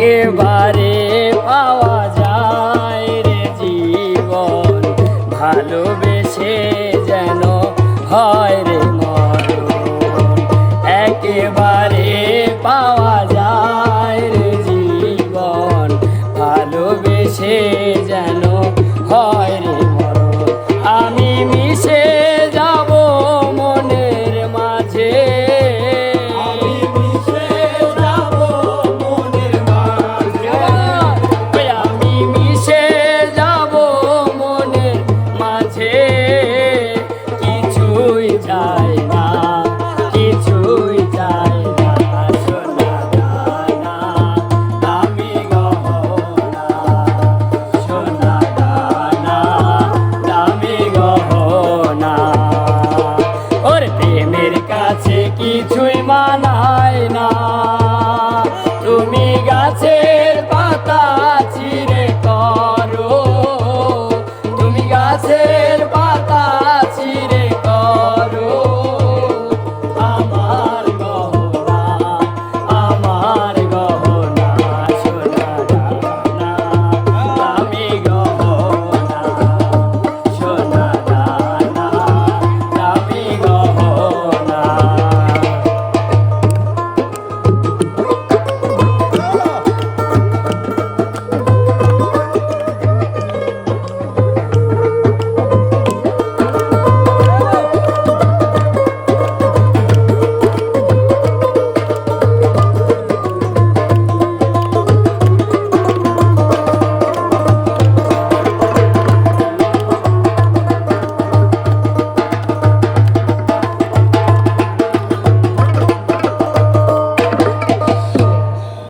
একেবারে পাওয়া যায় রে জীবন। ভালোবেসে যেন হয় রে মর একেবারে পাওয়া যায় রে জীবন। ভালোবেসে যেন হয় রে চাই না, কিছুই চাই না সোনা দানা কাছে কিছুই মানায় না, তুমি গাছের পাতা চিরে করো, তুমি গাছের পাতা